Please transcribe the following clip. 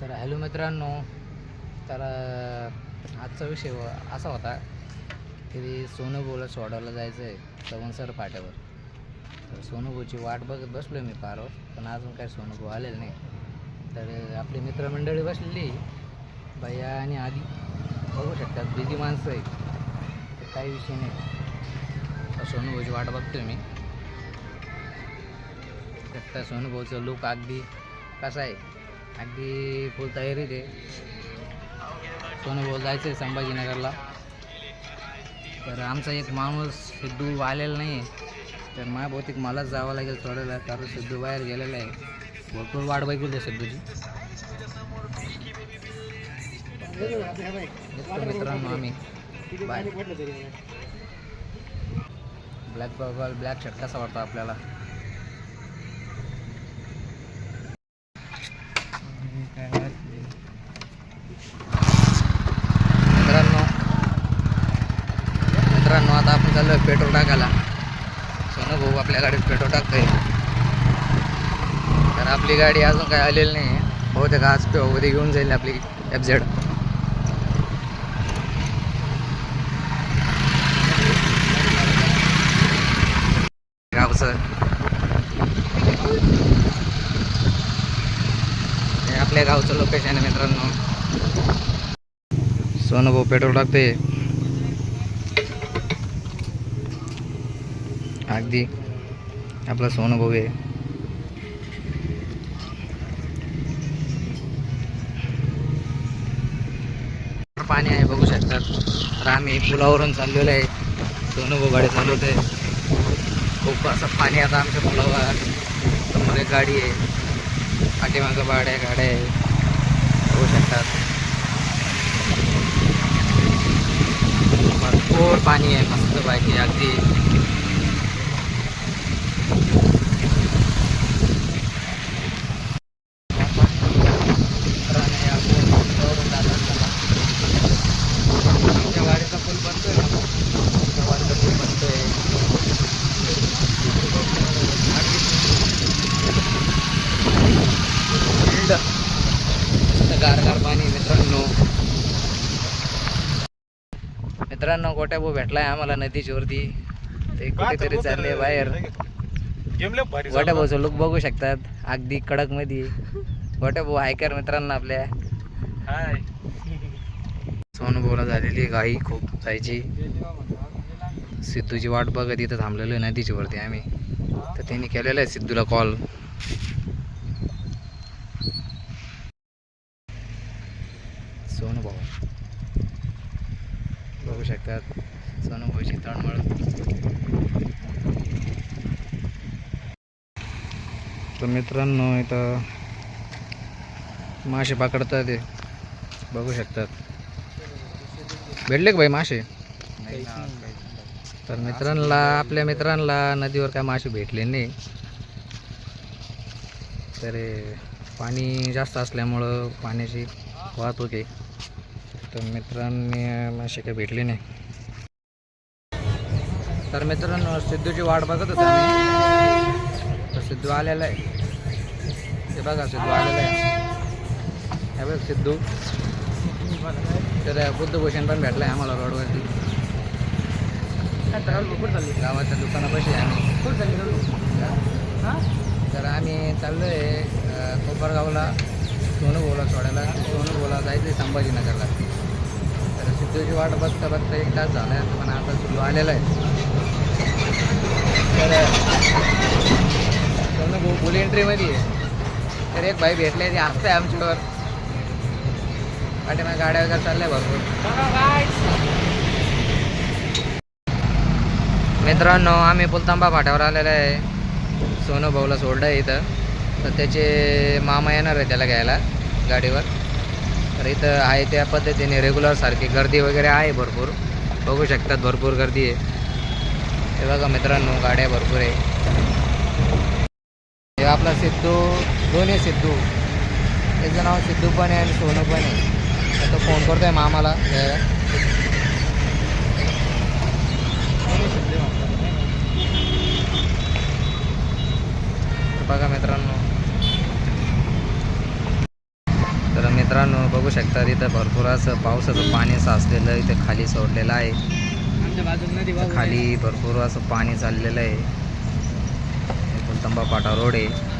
तर हॅलो मित्रांनो तर आजचा विषय असा होता की सोनू बोला सोडायला जायचं आहे सवनसर फाट्यावर. तर सोनू वाट बघत बसलो मी पारवर पण अजून काय सोनूभाऊ आलेलं नाही. तर आपली मित्रमंडळी बसलेली. भैया आणि आधी बघू शकतात बिझी माणसं आहे तर काही विषय नाही. तर सोनू वाट बघतोय मी. तर सोनू लुक अगदी कसा आहे? अगदी फुल तयारीत आहे. सोनू जायचं आहे संभाजीनगरला. तर आमचा एक माणूस सिद्धू आलेला नाही आहे तर मला बहुतेक मलाच जावं लागेल थोड्याला कारण सिद्धू बाहेर गेलेला आहे. भरपूर वाट बघू दे सिद्धूची. मित्रांनो आम्ही. Bye black ball black shirt कसा वाटतो आपल्याला मित्रांनो मित्रांनो आता आपण चाललो आहे पेट्रोल टाकायला. सोनू भाऊ आपल्या गाडीत पेट्रोल टाकतोय. तर आपली गाडी अजून काय आलेली नाही आहे बहुतेक आज पे उद्या घेऊन जाईल आपली एफ झेड गावचं. आपल्या गावचं लोकेशन आहे मित्रांनो. सोनू भाऊ पेट्रोल टाकते अगदी. आपला सोनू भाऊ आहे पाणी आहे बघू शकतात तर आम्ही पुलावरून चाललेलो आहे. सोनू भाऊ गाडी चालवत आहे खूप असं पाणी आता आमच्या पुलावर. समोर एक गाडी आहे. पाठीमागं बाड्या गाड्या आहे. बघू शकतात भरपूर पाणी आहे मस्त बाईक आहे अगदी. गारगार पाणी मित्रांनो मित्रांनो गोट्या भाऊ भेटलाय आम्हाला नदीच्या वरती. ते कुठेतरी चालले बाहेर. गोट्या भाऊचं लुक बघू शकतात. अगदी कडकमध्ये गोट्या भाऊ हायकर मित्रांनो आपल्या. सोनू भाऊला झालेली घाई खूप जायची. सिद्धूची वाट बघत इथं थांबलेलो आहे नदीच्या वरती आम्ही. तर त्यांनी केलेलं आहे सिद्धूला कॉल सोनू भाऊ बघू शकतात सोनू भाऊची तळमळ तर मित्रांनो इथं मासे पकडतात ते बघू शकतात. भेटले का भाई मासे? तर मित्रांना आपल्या मित्रांना नदीवर काय मासे भेटले नाही. तर पाणी जास्त असल्यामुळं पाण्याची वाहतूक आहे. तर मित्रांनी मासे काही भेटले नाही. तर मित्रांनो सिद्धूची वाट बघत होतो सिद्धू आलेला आहे ते बघा सिद्धू आलेला आहे हे बघ सिद्धू तर बुद्धभूषण पण भेटला आहे आम्हाला रोडवरती गावाच्या दुकानापाशी आम्ही तर आम्ही चाललो आहे कोपरगावला सोनू बोला सोडायला सोनू बोला जायचं आहे संभाजीनगरला तर सिद्धूची वाट बघता बघता एक तास झाला आहे पण आता सिद्धू आलेला आहे तर सोनू फुल एंट्रीमध्ये आहे. तर एक भाई भेटले ते आहे आमच्यावर. पाठीमागे गाड्या वगैरे चालल्या भरपूर. मित्रांनो आम्ही पुलतांबा फाट्यावर आलेलो आहे. सोनू भाऊला सोडलं आहे इथं. तर त्याचे मामा येणार आहे त्याला घ्यायला गाडीवर. तर इथं आहे त्या पद्धतीने रेग्युलर सारखी गर्दी वगैरे आहे भरपूर. बघू शकतात भरपूर गर्दी आहे. हे बघा मित्रांनो गाड्या भरपूर आहे. आपला सिद्धू दोन्ही सिद्धू. त्याचं नाव सिद्धू पण आहे आणि सोनू पण आहे. तो फोन करतोय मामाला. बघा मित्रांनो. तर मित्रांनो बघू शकता इथं भरपूर असं पावसाचं पाणी साचलेलं इथं खाली सोडलेलं आहे. खाली भरपूर असं पाणी चाललेलं आहे. हे कोलतंबा पाटा रोड आहे